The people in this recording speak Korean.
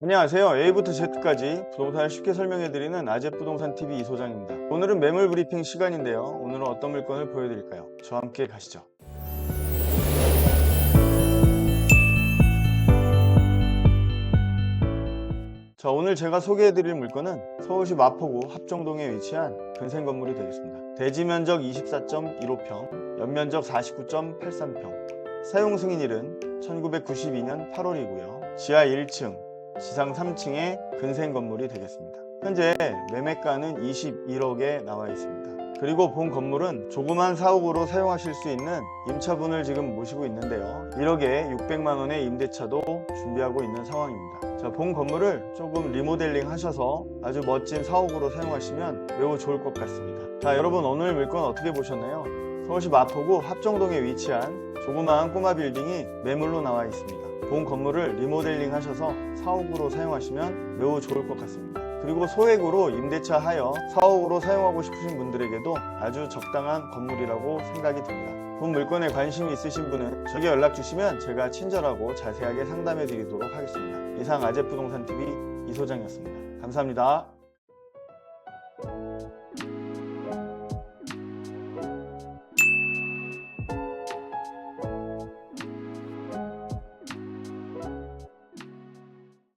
안녕하세요. A부터 Z까지 부동산을 쉽게 설명해드리는 아재부동산 TV 이소장입니다. 오늘은 매물 브리핑 시간인데요. 오늘은 어떤 물건을 보여드릴까요? 저와 함께 가시죠. 자, 오늘 제가 소개해드릴 물건은 서울시 마포구 합정동에 위치한 근생 건물이 되겠습니다. 대지 면적 24.15평, 연면적 49.83평, 사용 승인일은 1992년 8월이고요. 지하 1층, 지상 3층의 근생 건물이 되겠습니다. 현재 매매가는 21억에 나와 있습니다. 그리고 본 건물은 조그만 사옥으로 사용하실 수 있는 임차분을 지금 모시고 있는데요. 1억에 600만 원의 임대차도 준비하고 있는 상황입니다. 자, 본 건물을 조금 리모델링 하셔서 아주 멋진 사옥으로 사용하시면 매우 좋을 것 같습니다. 자, 여러분 오늘 물건 어떻게 보셨나요? 서울시 마포구 합정동에 위치한 조그마한 꼬마 빌딩이 매물로 나와 있습니다. 본 건물을 리모델링 하셔서 사옥으로 사용하시면 매우 좋을 것 같습니다. 그리고 소액으로 임대차 하여 사옥으로 사용하고 싶으신 분들에게도 아주 적당한 건물이라고 생각이 듭니다. 본 물건에 관심이 있으신 분은 저에게 연락 주시면 제가 친절하고 자세하게 상담해 드리도록 하겠습니다. 이상 아재부동산 TV 이소장이었습니다. 감사합니다.